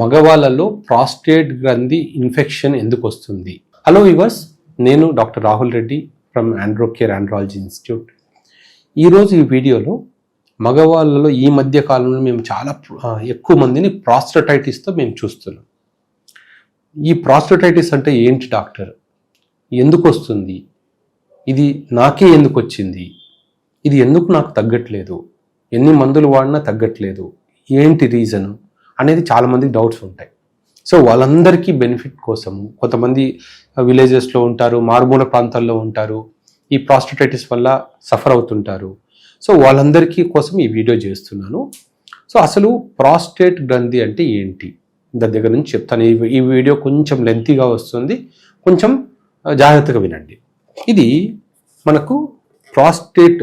మగవాళ్ళలో prostate గ్రంథి infection ఎందుకు వస్తుంది? హలో వివర్స్ నేను doctor Rahul Reddy from Androcare andrology institute ఈరోజు ఈ వీడియోలో మగవాళ్ళలో ఈ మధ్య కాలంలో మేము చాలా ఎక్కువ మందిని ప్రాస్టటైటిస్తో మేము చూస్తున్నాం. ఈ ప్రాస్టటైటిస్ అంటే ఏంటి డాక్టర్? ఎందుకు వస్తుంది? ఇది నాకే ఎందుకు వచ్చింది? ఇది ఎందుకు నాకు తగ్గట్లేదు? ఎన్ని మందులు వాడినా తగ్గట్లేదు? ఏంటి రీజను అనేది చాలామందికి డౌట్స్ ఉంటాయి. సో వాళ్ళందరికీ బెనిఫిట్ కోసం కొంతమంది uh, విలేజెస్లో ఉంటారు మారుమూల ప్రాంతాల్లో ఉంటారు ఈ ప్రాస్టటైటిస్ వల్ల సఫర్ అవుతుంటారు. సో వాళ్ళందరికీ కోసం ఈ వీడియో చేస్తున్నాను. సో అసలు ప్రాస్టేట్ గ్రంథి అంటే ఏంటి? దాని దగ్గర నుంచి చెప్తాను. ఈ వీడియో కొంచెం లెంతీగా వస్తుంది. కొంచెం uh, జాగ్రత్తగా వినండి. ఇది మనకు ప్రాస్టేట్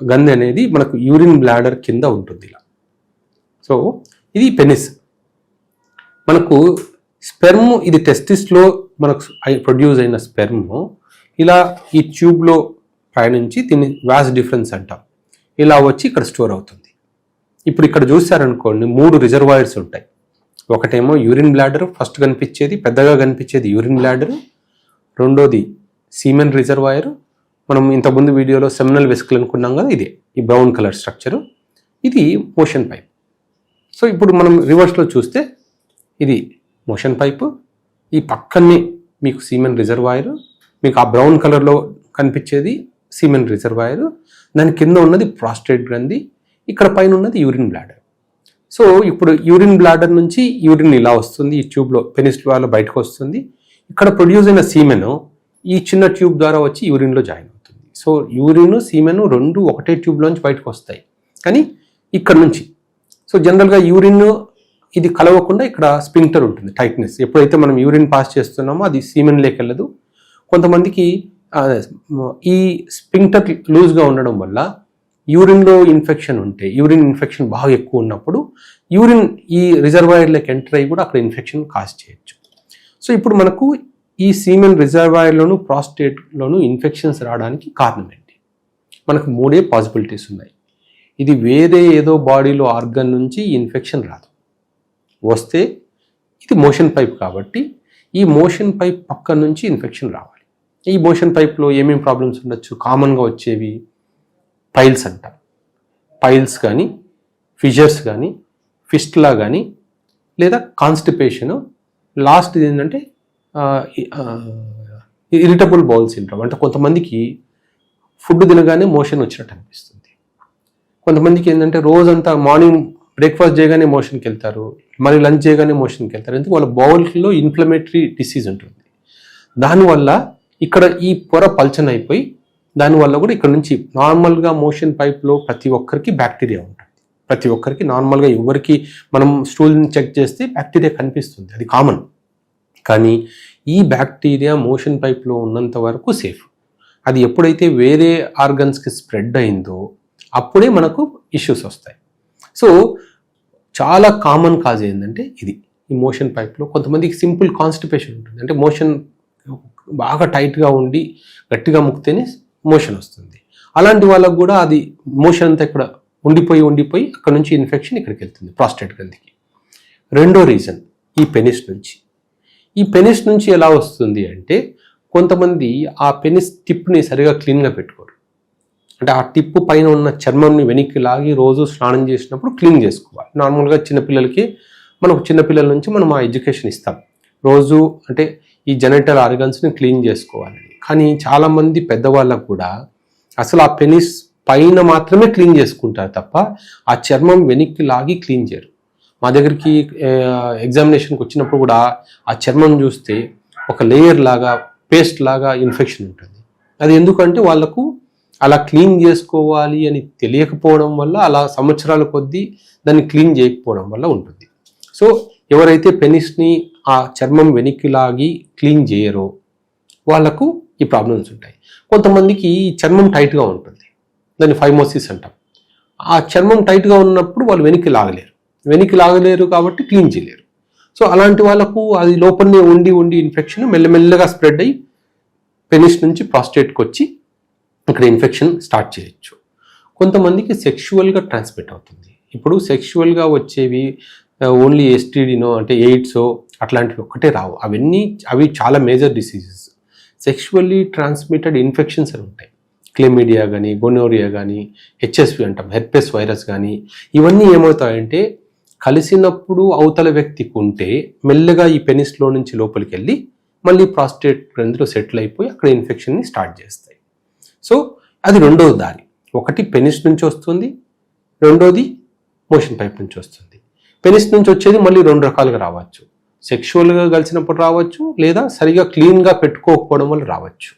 గంధి అనేది మనకు యూరిన్ బ్లాడర్ కింద ఉంటుంది ఇలా సో ఇది పెనిస్. మనకు స్పెర్మ్ ఇది టెస్టిస్లో మనకు ప్రొడ్యూస్ అయిన స్పెర్మ్. ఇలా ఈ ట్యూబ్లో పయనించి దీన్ని వ్యాస్ డిఫరెన్స్ అంటాం. ఇలా వచ్చి ఇక్కడ స్టోర్ అవుతుంది. ఇప్పుడు ఇక్కడ చూసారనుకోండి మూడు రిజర్వాయర్స్ ఉంటాయి. ఒకటేమో యూరిన్ బ్లాడర్ ఫస్ట్ కనిపించేది పెద్దగా కనిపించేది యూరిన్ బ్లాడర్. రెండోది సీమెన్ రిజర్వాయర్. మనం ఇంతకుముందు వీడియోలో సెమినల్ వెసికల్ అనుకున్నాం కదా ఇదే. ఈ బ్రౌన్ కలర్ స్ట్రక్చరు. ఇది మోషన్ పైప్. సో ఇప్పుడు మనం రివర్స్లో చూస్తే ఇది మోషన్ పైపు ఈ పక్కనే మీకు సీమెన్ రిజర్వాయర్ మీకు ఆ బ్రౌన్ కలర్లో కనిపించేది సీమెన్ రిజర్వాయర్ దాని కింద ఉన్నది ప్రాస్టేట్ గ్రంథి. ఇక్కడ పైన ఉన్నది యూరిన్ బ్లాడర్ సో ఇప్పుడు యూరిన్ బ్లాడర్ నుంచి యూరిన్ ఇలా వస్తుంది. ఈ ట్యూబ్లో పెనిస్ బయటకు వస్తుంది. ఇక్కడ ప్రొడ్యూస్ అయిన సీమెను ఈ చిన్న ట్యూబ్ ద్వారా వచ్చి యూరిన్లో జాయిన్ అవుతుంది. సో యూరిన్ సీమెను రెండు ఒకటే ట్యూబ్లోంచి బయటకు వస్తాయి. కానీ ఇక్కడ నుంచి. సో జనరల్గా యూరిన్ ఇది కలవకుండా ఇక్కడ స్పింక్టర్ ఉంటుంది టైట్నెస్ ఎప్పుడైతే మనం యూరిన్ పాస్ చేస్తున్నామో అది సీమెన్ లేకెళ్ళదు కొంతమందికి ఈ స్పింక్టర్ లూజ్గా ఉండడం వల్ల యూరిన్లో ఇన్ఫెక్షన్ ఉంటే యూరిన్ ఇన్ఫెక్షన్ బాగా ఎక్కువ ఉన్నప్పుడు యూరిన్ ఈ రిజర్వాయర్లోకి ఎంటర్ అయ్యి కూడా అక్కడ ఇన్ఫెక్షన్ కాజ్ చేయొచ్చు. సో ఇప్పుడు మనకు ఈ సీమెన్ రిజర్వాయర్లోను ప్రాస్టేట్లోను ఇన్ఫెక్షన్స్ రావడానికి కారణం ఏంటి? మనకు మూడే పాసిబిలిటీస్ ఉన్నాయి. ఇది వేరే ఏదో బాడీలో ఆర్గన్ నుంచి ఇన్ఫెక్షన్ రాదు. వస్తే ఇది మోషన్ పైప్ కాబట్టి ఈ మోషన్ పైప్ పక్క నుంచి ఇన్ఫెక్షన్ రావాలి. ఈ మోషన్ పైప్లో ఏమేమి ప్రాబ్లమ్స్ ఉండొచ్చు? కామన్గా వచ్చేవి పైల్స్ అంట. పైల్స్ కానీ ఫిజర్స్ కానీ ఫిస్ట్లా కానీ లేదా కాన్స్టిపేషన్. లాస్ట్ ఏంటంటే ఇరిటబుల్ బౌల్ సిండ్రోమ్ అంటే కొంతమందికి ఫుడ్ తినగానే మోషన్ వచ్చినట్టు అనిపిస్తుంది. కొంతమందికి ఏంటంటే రోజంతా మార్నింగ్ బ్రేక్ఫాస్ట్ చేయగానే మోషన్కి వెళ్తారు మరి లంచ్ చేయగానే మోషన్కి వెళ్తారు. ఎందుకు? వాళ్ళ బౌల్లో ఇన్ఫ్లమేటరీ డిసీజ్ ఉంటుంది. దానివల్ల ఇక్కడ ఈ పొర పల్చన అయిపోయి దానివల్ల కూడా ఇక్కడ నుంచి నార్మల్గా మోషన్ పైప్లో ప్రతి ఒక్కరికి బ్యాక్టీరియా ఉంటుంది. ప్రతి ఒక్కరికి నార్మల్గా ఎవరికి మనం స్టూల్ని చెక్ చేస్తే బ్యాక్టీరియా కనిపిస్తుంది. అది కామన్. కానీ ఈ బ్యాక్టీరియా మోషన్ పైప్లో ఉన్నంత వరకు సేఫ్. అది ఎప్పుడైతే వేరే ఆర్గన్స్కి స్ప్రెడ్ అయిందో అప్పుడే మనకు ఇష్యూస్ వస్తాయి. సో చాలా కామన్ కాజ్ ఏంటంటే ఇది. ఈ మోషన్ పైప్లో కొంతమందికి సింపుల్ కాన్స్టిపేషన్ ఉంటుంది. అంటే మోషన్ బాగా టైట్గా ఉండి గట్టిగా ముక్తేనే మోషన్ వస్తుంది. అలాంటి వాళ్ళకు కూడా అది మోషన్ అంతా ఇక్కడ ఉండిపోయి ఉండిపోయి అక్కడ నుంచి ఇన్ఫెక్షన్ ఇక్కడికి వెళ్తుంది ప్రాస్టేట్ గ్రంథికి రెండో రీజన్ ఈ పెనిస్ నుంచి. ఈ పెనిస్ నుంచి ఎలా వస్తుంది అంటే కొంతమంది ఆ పెనిస్ టిప్ని సరిగా క్లీన్గా పెట్టుకోరు. అంటే ఆ టిప్పు పైన ఉన్న చర్మంని వెనక్కి లాగి రోజు స్నానం చేసినప్పుడు క్లీన్ చేసుకోవాలి. నార్మల్గా చిన్నపిల్లలకి మనకు చిన్నపిల్లల నుంచి మనం ఆ ఎడ్యుకేషన్ ఇస్తాం. రోజు అంటే ఈ జెనటల్ ఆర్గన్స్ని క్లీన్ చేసుకోవాలని కానీ చాలామంది పెద్దవాళ్ళకు కూడా అసలు ఆ పెనిస్ పైన మాత్రమే క్లీన్ చేసుకుంటారు తప్ప ఆ చర్మం వెనక్కి లాగి క్లీన్ చేయరు. మా దగ్గరికి ఎగ్జామినేషన్కి వచ్చినప్పుడు కూడా ఆ చర్మం చూస్తే ఒక లేయర్ లాగా పేస్ట్ లాగా ఇన్ఫెక్షన్ ఉంటుంది. అది ఎందుకంటే వాళ్ళకు అలా క్లీన్ చేసుకోవాలి అని తెలియకపోవడం వల్ల అలా సంవత్సరాల కొద్దీ దాన్ని క్లీన్ చేయకపోవడం వల్ల ఉంటుంది. సో ఎవరైతే పెనిస్ని ఆ చర్మం వెనక్కి లాగి క్లీన్ చేయరో వాళ్ళకు ఈ ప్రాబ్లమ్స్ ఉంటాయి. కొంతమందికి ఈ చర్మం టైట్గా ఉంటుంది. దాన్ని ఫైమోసిస్ అంటాం. ఆ చర్మం టైట్గా ఉన్నప్పుడు వాళ్ళు వెనక్కి లాగలేరు. వెనక్కి లాగలేరు కాబట్టి క్లీన్ చేయలేరు. సో అలాంటి వాళ్ళకు అది లోపలనే ఉండి ఉండి ఇన్ఫెక్షన్ మెల్లమెల్లగా స్ప్రెడ్ అయ్యి పెనిస్ నుంచి ప్రాస్టేట్కి వచ్చి ఇక్కడ ఇన్ఫెక్షన్ స్టార్ట్ చేయొచ్చు. కొంతమందికి సెక్షువల్గా ట్రాన్స్మిట్ అవుతుంది. ఇప్పుడు సెక్షువల్గా వచ్చేవి ఓన్లీ ఎస్టీడీనో అంటే ఎయిడ్స్ అట్లాంటివి ఒక్కటే రావు. అవన్నీ అవి చాలా major diseases sexually transmitted infections అని ఉంటాయి. క్లెమిడియా కానీ గొనోరియా కానీ హెచ్ఎస్వి అంటాం హెర్పెస్ వైరస్ కానీ ఇవన్నీ ఏమవుతాయంటే కలిసినప్పుడు అవతల వ్యక్తికి ఉంటే మెల్లగా ఈ పెనిస్లో నుంచి లోపలికి వెళ్ళి మళ్ళీ ప్రాస్టేట్ గ్రంథిలో సెటిల్ అయిపోయి అక్కడ ఇన్ఫెక్షన్ని స్టార్ట్ చేస్తాయి. సో అది రెండవ దారి. ఒకటి పెనిస్ నుంచి వస్తుంది రెండోది మోషన్ పైప్ నుంచి వస్తుంది. పెనిస్ నుంచి వచ్చేది మళ్ళీ రెండు రకాలుగా రావచ్చు. సెక్షువల్గా కలిసినప్పుడు రావచ్చు లేదా సరిగా క్లీన్గా పెట్టుకోకపోవడం వల్ల రావచ్చు.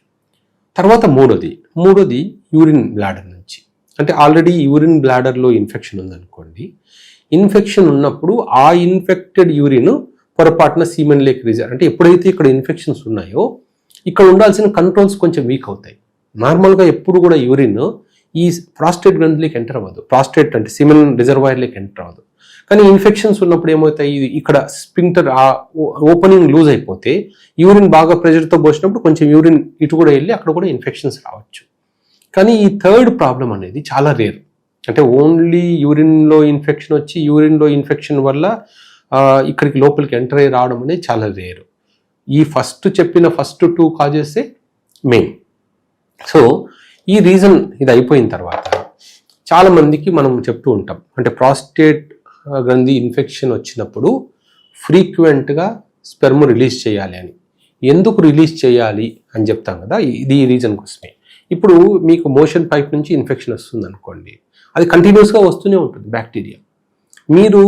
తర్వాత మూడోది. మూడోది యూరిన్ బ్లాడర్ నుంచి. అంటే ఆల్రెడీ యూరిన్ బ్లాడర్లో ఇన్ఫెక్షన్ ఉందనుకోండి. ఇన్ఫెక్షన్ ఉన్నప్పుడు ఆ ఇన్ఫెక్టెడ్ యూరిన్ పొరపాటున సీమెన్ లేక్ రిజర్ అంటే ఎప్పుడైతే ఇక్కడ ఇన్ఫెక్షన్స్ ఉన్నాయో ఇక్కడ ఉండాల్సిన కంట్రోల్స్ కొంచెం వీక్ అవుతాయి. నార్మల్గా ఎప్పుడు కూడా యూరిన్ ఈ ప్రాస్టేట్ గ్రంథిలోకి ఎంటర్ అవ్వదు. ప్రాస్టేట్ అంటే సిమెన్ రిజర్వాయర్లోకి ఎంటర్ అవ్వదు. కానీ ఇన్ఫెక్షన్స్ ఉన్నప్పుడు ఏమవుతాయి? ఇక్కడ స్పింక్టర్ ఆ ఓపెనింగ్ లూజ్ అయిపోతే యూరిన్ బాగా ప్రెషర్తో పోసినప్పుడు కొంచెం యూరిన్ ఇటు కూడా వెళ్ళి అక్కడ కూడా ఇన్ఫెక్షన్స్ రావచ్చు. కానీ ఈ థర్డ్ ప్రాబ్లం అనేది చాలా రేర్. అంటే ఓన్లీ యూరిన్లో ఇన్ఫెక్షన్ వచ్చి యూరిన్లో ఇన్ఫెక్షన్ వల్ల ఇక్కడికి లోపలికి ఎంటర్ అయ్యి రావడం అనేది చాలా రేరు. ఈ ఫస్ట్ చెప్పిన ఫస్ట్ టూ కాజెసే మెయిన్. సో ఈ రీజన్ ఇది అయిపోయిన తర్వాత చాలా మందికి మనం చెప్తూ ఉంటాం. అంటే ప్రాస్టేట్ గ్రంథి ఇన్ఫెక్షన్ వచ్చినప్పుడు ఫ్రీక్వెంట్గా స్పెర్మ్ రిలీజ్ చేయాలి అని. ఎందుకు రిలీజ్ చేయాలి అని చెప్తాం కదా? ఇది ఈ రీజన్ కోసమే. ఇప్పుడు మీకు మోషన్ పైప్ నుంచి ఇన్ఫెక్షన్ వస్తుంది అనుకోండి అది కంటిన్యూస్గా వస్తూనే ఉంటుంది బ్యాక్టీరియా మీరు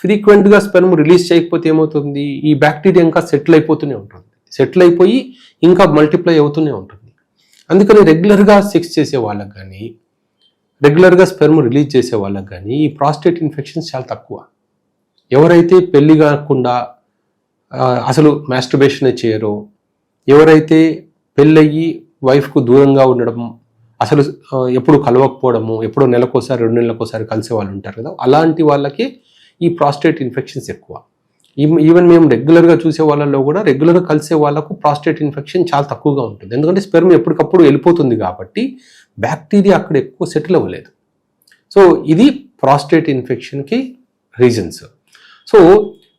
ఫ్రీక్వెంట్గా స్పెర్మ్ రిలీజ్ చేయకపోతే ఏమవుతుంది? ఈ బ్యాక్టీరియా ఇంకా సెటిల్ అయిపోతూనే ఉంటుంది. సెటిల్ అయిపోయి ఇంకా మల్టిప్లై అవుతూనే ఉంటుంది. అందుకని రెగ్యులర్గా సెక్స్ చేసే వాళ్ళకి కానీ రెగ్యులర్గా స్పెర్మ్ రిలీజ్ చేసే వాళ్ళకి కానీ ఈ ప్రాస్టేట్ ఇన్ఫెక్షన్స్ చాలా తక్కువ. ఎవరైతే పెళ్ళి కాకుండా అసలు మాస్టర్బేషన్ చేయరో ఎవరైతే పెళ్ళయ్యి వైఫ్కు దూరంగా ఉండడం అసలు ఎప్పుడు కలవకపోవడము ఎప్పుడో నెలకోసారి రెండు నెలలకోసారి కలిసే వాళ్ళు ఉంటారు కదా అలాంటి వాళ్ళకి ఈ ప్రాస్టేట్ ఇన్ఫెక్షన్స్ ఎక్కువ. ఈవెన్ మేము రెగ్యులర్గా చూసే వాళ్ళలో కూడా రెగ్యులర్గా కలిసే వాళ్ళకు ప్రాస్టేట్ ఇన్ఫెక్షన్ చాలా తక్కువగా ఉంటుంది. ఎందుకంటే స్పెర్మ్ ఎప్పటికప్పుడు వెళ్ళిపోతుంది కాబట్టి బ్యాక్టీరియా అక్కడ ఎక్కువ సెటిల్ అవ్వలేదు. సో ఇది ప్రాస్టేట్ ఇన్ఫెక్షన్కి రీజన్స్ సో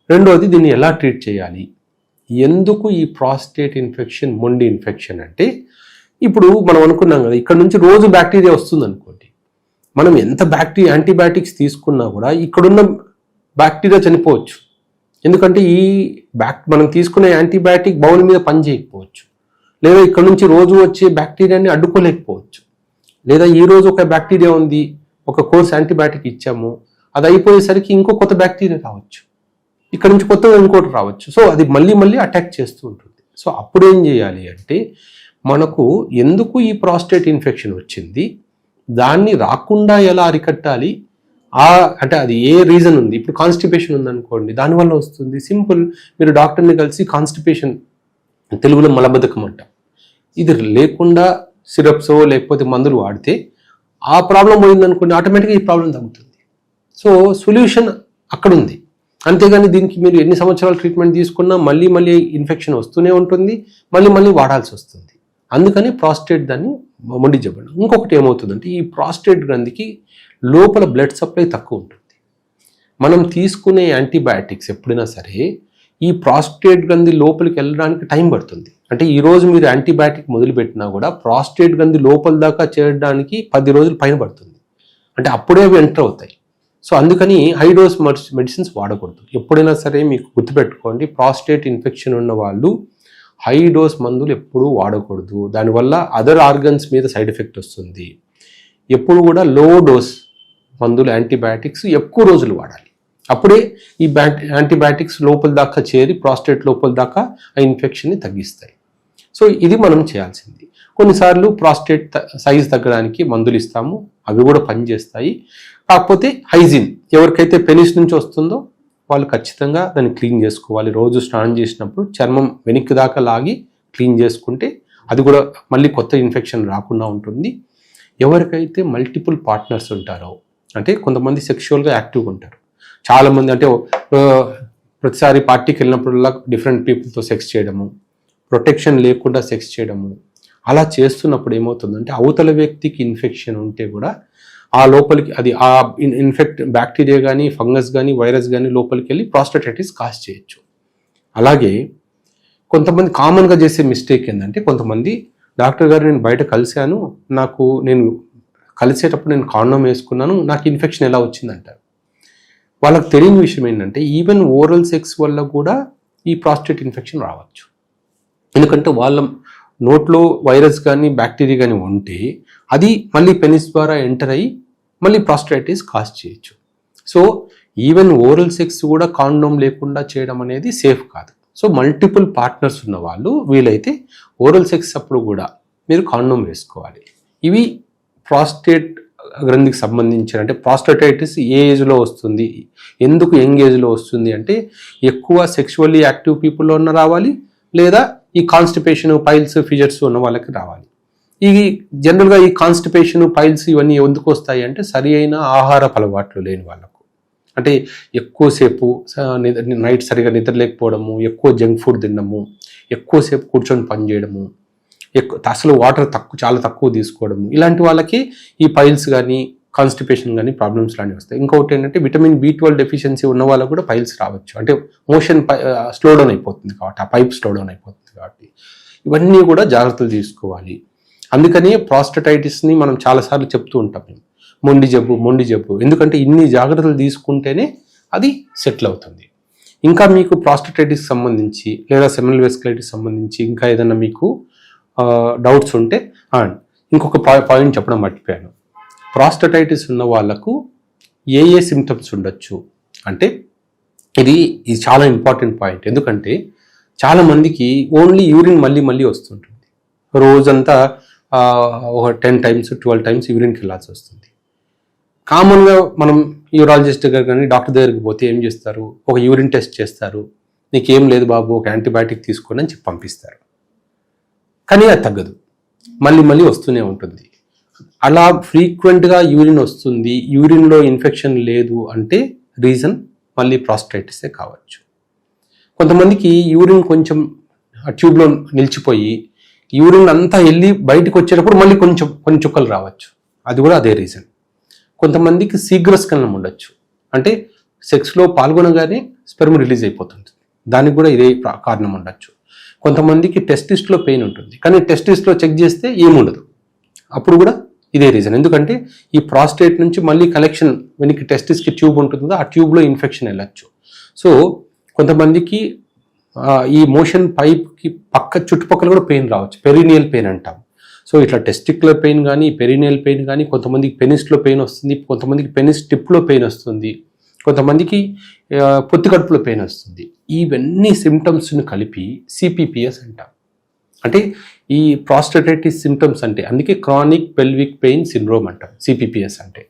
రెండోది దీన్ని ఎలా ట్రీట్ చేయాలి? ఎందుకు ఈ ప్రాస్టేట్ ఇన్ఫెక్షన్ మొండి ఇన్ఫెక్షన్ అంటే ఇప్పుడు మనం అనుకున్నాం కదా ఇక్కడ నుంచి రోజు బ్యాక్టీరియా వస్తుంది అనుకోండి. మనం ఎంత బ్యాక్టీరియా యాంటీబయాటిక్స్ తీసుకున్నా కూడా ఇక్కడున్న బ్యాక్టీరియా చనిపోవచ్చు. ఎందుకంటే ఈ బ్యాక్ మనం తీసుకునే యాంటీబయాటిక్ బౌల్ మీద పని చేయకపోవచ్చు. లేదా ఇక్కడ నుంచి రోజు వచ్చే బ్యాక్టీరియాని అడ్డుకోలేకపోవచ్చు. లేదా ఈ రోజు ఒక బ్యాక్టీరియా ఉంది ఒక కోర్స్ యాంటీబయాటిక్ ఇచ్చాము అది అయిపోయేసరికి ఇంకో కొత్త బ్యాక్టీరియా రావచ్చు. ఇక్కడ నుంచి కొత్తగా ఇంకోటి రావచ్చు. సో అది మళ్ళీ మళ్ళీ అటాక్ చేస్తూ ఉంటుంది. సో అప్పుడు ఏం చేయాలి అంటే మనకు ఎందుకు ఈ ప్రాస్టేట్ ఇన్ఫెక్షన్ వచ్చింది? దాన్ని రాకుండా ఎలా అరికట్టాలి? ఆ అంటే అది ఏ రీజన్ ఉంది? ఇప్పుడు కాన్స్టిపేషన్ ఉందనుకోండి దానివల్ల వస్తుంది. సింపుల్ మీరు డాక్టర్ని కలిసి కాన్స్టిపేషన్ తెలుగులో మలబద్ధకం అంట. ఇది లేకుండా సిరప్స్ లేకపోతే మందులు వాడితే ఆ ప్రాబ్లం పోయిందనుకోండి ఆటోమేటిక్గా ఈ ప్రాబ్లం తగ్గుతుంది. సో సొల్యూషన్ అక్కడ ఉంది అంతేగాని దీనికి మీరు ఎన్ని సంవత్సరాలు ట్రీట్మెంట్ తీసుకున్నా మళ్ళీ మళ్ళీ ఇన్ఫెక్షన్ వస్తూనే ఉంటుంది మళ్ళీ మళ్ళీ వాడాల్సి వస్తుంది. అందుకని ప్రాస్టేట్ దాన్ని మొండి చెప్పండి ఇంకొకటి ఏమవుతుందంటే ఈ ప్రాస్టేట్ గ్రంథికి లోపల బ్లడ్ సప్లై తక్కువ ఉంటుంది. మనం తీసుకునే యాంటీబయాటిక్స్ ఎప్పుడైనా సరే ఈ ప్రాస్టేట్ గ్రంథి లోపలికి వెళ్ళడానికి టైం పడుతుంది. అంటే ఈరోజు మీరు యాంటీబయాటిక్ మొదలుపెట్టినా కూడా ప్రాస్టేట్ గ్రంథి లోపల దాకా చేరడానికి పది రోజులు పైన పడుతుంది. అంటే అప్పుడే అవి ఎంటర్ అవుతాయి. సో అందుకని హై డోస్ మెడిసిన్స్ వాడకూడదు. ఎప్పుడైనా సరే మీకు గుర్తుపెట్టుకోండి ప్రాస్టేట్ ఇన్ఫెక్షన్ ఉన్న వాళ్ళు హై డోస్ మందులు ఎప్పుడూ వాడకూడదు. దానివల్ల అదర్ ఆర్గన్స్ మీద సైడ్ ఎఫెక్ట్ వస్తుంది. ఎప్పుడు కూడా లో డోస్ మందులు యాంటీబయాటిక్స్ ఎక్కువ రోజులు వాడాలి. అప్పుడే ఈ యాంటీబయాటిక్స్ లోపల దాకా చేరి ప్రాస్టేట్ లోపల దాకా ఆ ఇన్ఫెక్షన్ని తగ్గిస్తాయి. సో ఇది మనం చేయాల్సింది. కొన్నిసార్లు ప్రాస్టేట్ సైజ్ తగ్గడానికి మందులు ఇస్తాము అవి కూడా పనిచేస్తాయి కాకపోతే హైజీన్ ఎవరికైతే పెనిస్ నుంచి వస్తుందో వాళ్ళు ఖచ్చితంగా దాన్ని క్లీన్ చేసుకోవాలి. రోజు స్నానం చేసినప్పుడు చర్మం వెనక్కి దాకా లాగి క్లీన్ చేసుకుంటే అది కూడా మళ్ళీ కొత్త ఇన్ఫెక్షన్ రాకుండా ఉంటుంది. ఎవరికైతే మల్టిపుల్ పార్ట్నర్స్ ఉంటారో అంటే కొంతమంది సెక్షువల్గా యాక్టివ్గా ఉంటారు. చాలామంది అంటే ప్రతిసారి పార్టీకి వెళ్ళినప్పుడల్లా డిఫరెంట్ పీపుల్తో సెక్స్ చేయడము ప్రొటెక్షన్ లేకుండా సెక్స్ చేయడము అలా చేస్తున్నప్పుడు ఏమవుతుందంటే అవతల వ్యక్తికి ఇన్ఫెక్షన్ ఉంటే కూడా ఆ లోపలికి అది ఆ ఇన్ఫెక్ట్ బ్యాక్టీరియా కానీ ఫంగస్ కానీ వైరస్ కానీ లోపలికి వెళ్ళి ప్రాస్టటైటిస్ కాజ్ చేయొచ్చు. అలాగే కొంతమంది కామన్గా చేసే మిస్టేక్ ఏంటంటే కొంతమంది డాక్టర్ గారు నేను బయట కలిశాను నాకు నేను కలిసేటప్పుడు నేను కాండోమ్ వేసుకున్నాను నాకు ఇన్ఫెక్షన్ ఎలా వచ్చిందంటారు. వాళ్ళకి తెలియని విషయం ఏంటంటే ఈవెన్ ఓరల్ సెక్స్ వల్ల కూడా ఈ ప్రాస్టేట్ ఇన్ఫెక్షన్ రావచ్చు. ఎందుకంటే వాళ్ళ నోట్లో వైరస్ కానీ బ్యాక్టీరియా కానీ ఉంటే అది మళ్ళీ పెనిస్ ద్వారా ఎంటర్ అయ్యి మళ్ళీ ప్రాస్టైటిస్ కాజ్ చేయొచ్చు. సో ఈవెన్ ఓరల్ సెక్స్ కూడా కాండోమ్ లేకుండా చేయడం అనేది సేఫ్ కాదు. సో మల్టిపుల్ పార్ట్నర్స్ ఉన్న వాళ్ళు వీలైతే ఓరల్ సెక్స్ అప్పుడు కూడా మీరు కాండోమ్ వేసుకోవాలి. ఇవి ప్రాస్టేట్ గ్రంథికి సంబంధించిన అంటే ప్రాస్టటైటిస్ ఏ ఏజ్లో వస్తుంది? ఎందుకు యంగ్ ఏజ్లో వస్తుంది? అంటే ఎక్కువ సెక్షువల్లీ యాక్టివ్ పీపుల్లో ఉన్న రావాలి లేదా ఈ కాన్స్టిపేషన్ పైల్స్ ఫిజర్స్ ఉన్న వాళ్ళకి రావాలి? ఈ జనరల్గా ఈ కాన్స్టిపేషన్ పైల్స్ ఇవన్నీ ఎందుకు వస్తాయి అంటే సరి అయిన ఆహార అలవాట్లు లేని వాళ్ళకు. అంటే ఎక్కువసేపు నైట్ సరిగా నిద్ర లేకపోవడము ఎక్కువ జంక్ ఫుడ్ తినడము ఎక్కువసేపు కూర్చొని పని చేయడము ఎక్కువ అసలు వాటర్ తక్కువ చాలా తక్కువ తీసుకోవడము. ఇలాంటి వాళ్ళకి ఈ పైల్స్ కానీ కాన్స్టిపేషన్ కానీ ప్రాబ్లమ్స్ లాంటివి వస్తాయి. ఇంకొకటి ఏంటంటే విటమిన్ బి ట్వెల్వ్ డెఫిషియన్సీ ఉన్న వాళ్ళకు కూడా పైల్స్ రావచ్చు. అంటే మోషన్ స్లో డౌన్ అయిపోతుంది కాబట్టి ఆ పైప్ స్లో డౌన్ అయిపోతుంది కాబట్టి. ఇవన్నీ కూడా జాగ్రత్తలు తీసుకోవాలి. అందుకని ప్రాస్టటైటిస్ని మనం చాలాసార్లు చెప్తూ ఉంటాం మేము. మొండి జబ్బు మొండి జబ్బు. ఎందుకంటే ఇన్ని జాగ్రత్తలు తీసుకుంటేనే అది సెటిల్ అవుతుంది. ఇంకా మీకు ప్రాస్టటైటిస్ సంబంధించి లేదా సెమినల్ వెస్కులైటిస్ సంబంధించి ఇంకా ఏదైనా మీకు డౌట్స్ ఉంటే అండ్ ఇంకొక పాయింట్ చెప్పడం మర్చిపోయాను. ప్రాస్టటైటిస్ ఉన్న వాళ్ళకు ఏ ఏ సిమ్టమ్స్ ఉండొచ్చు? అంటే ఇది ఇది చాలా ఇంపార్టెంట్ పాయింట్ ఎందుకంటే చాలామందికి ఓన్లీ యూరిన్ మళ్ళీ మళ్ళీ వస్తుంటుంది. రోజంతా ఒక టెన్ టైమ్స్ ట్వెల్వ్ టైమ్స్ యూరిన్కి వెళ్ళాల్సి వస్తుంది. కామన్గా మనం యూరాలజిస్ట్ దగ్గర కానీ డాక్టర్ దగ్గరికి పోతే ఏం చేస్తారు? ఒక యూరిన్ టెస్ట్ చేస్తారు. నీకేం లేదు బాబు ఒక యాంటీబయాటిక్ తీసుకోండి అని చెప్పి పంపిస్తారు. కానీ అది తగ్గదు. మళ్ళీ మళ్ళీ వస్తూనే ఉంటుంది. అలా ఫ్రీక్వెంట్గా యూరిన్ వస్తుంది. యూరిన్లో ఇన్ఫెక్షన్ లేదు అంటే రీజన్ మళ్ళీ ప్రాస్టైటిసే కావచ్చు. కొంతమందికి యూరిన్ కొంచెం ట్యూబ్లో నిలిచిపోయి యూరిన్ అంతా వెళ్ళి బయటకు వచ్చేటప్పుడు మళ్ళీ కొంచెం కొన్ని చుక్కలు రావచ్చు. అది కూడా అదే రీజన్ కొంతమందికి శీఘ్రస్కలనం ఉండొచ్చు. అంటే సెక్స్లో పాల్గొనగానే స్పెర్మ్ రిలీజ్ అయిపోతుంది దానికి కూడా ఇదే కారణం ఉండొచ్చు. కొంతమందికి టెస్టిస్ట్లో పెయిన్ ఉంటుంది. కానీ టెస్టిస్ట్లో చెక్ చేస్తే ఏముండదు. అప్పుడు కూడా ఇదే రీజన్. ఎందుకంటే ఈ ప్రాస్టేట్ నుంచి మళ్ళీ కలెక్షన్ వెనక్కి టెస్టిస్కి ట్యూబ్ ఉంటుందో ఆ ట్యూబ్లో ఇన్ఫెక్షన్ వెళ్ళచ్చు. సో కొంతమందికి ఈ మోషన్ పైప్కి పక్క చుట్టుపక్కల కూడా పెయిన్ రావచ్చు. పెరినియల్ పెయిన్ అంటాం. సో ఇట్లా టెస్టిక్లో పెయిన్ కానీ పెరినియల్ పెయిన్ కానీ కొంతమందికి పెనిస్లో పెయిన్ వస్తుంది కొంతమందికి పెనిస్ టిప్లో పెయిన్ వస్తుంది. కొంతమందికి పొత్తి కడుపులో పెయిన్ వస్తుంది. ఇవన్నీ సిమ్టమ్స్ను కలిపి సిపిపిఎస్ అంటాం. అంటే ఈ ప్రాస్టటైటిస్ సిమ్టమ్స్ అంటే అందుకే క్రానిక్ పెల్విక్ పెయిన్ సిండ్రోమ్ అంటాం సిపిపిఎస్ అంటే.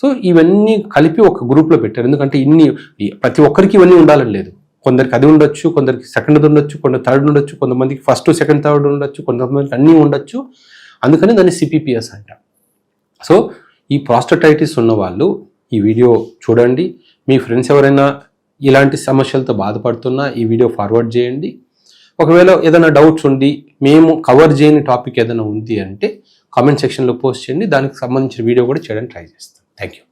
సో ఇవన్నీ కలిపి ఒక గ్రూప్లో పెట్టారు. ఎందుకంటే ఇన్ని ప్రతి ఒక్కరికి ఇవన్నీ ఉండాలని లేదు. కొందరికి అది ఉండొచ్చు కొందరికి సెకండ్ ఉండొచ్చు కొందరు థర్డ్ ఉండొచ్చు కొంతమందికి ఫస్ట్ సెకండ్ థర్డ్ ఉండొచ్చు కొంతమందికి అన్నీ ఉండొచ్చు. అందుకని దాన్ని సిపిపిఎస్ అంట. సో ఈ ప్రాస్టటైటిస్ ఉన్న వాళ్ళు ఈ వీడియో చూడండి. మీ ఫ్రెండ్స్ ఎవరైనా ఇలాంటి సమస్యలతో బాధపడుతున్నా ఈ వీడియో ఫార్వర్డ్ చేయండి. ఒకవేళ ఏదైనా డౌట్స్ ఉండి మేము కవర్ చేయని టాపిక్ ఏదైనా ఉంది అంటే కామెంట్ సెక్షన్లో పోస్ట్ చేయండి. దానికి సంబంధించిన వీడియో కూడా చేయడానికి ట్రై చేస్తాం. Thank you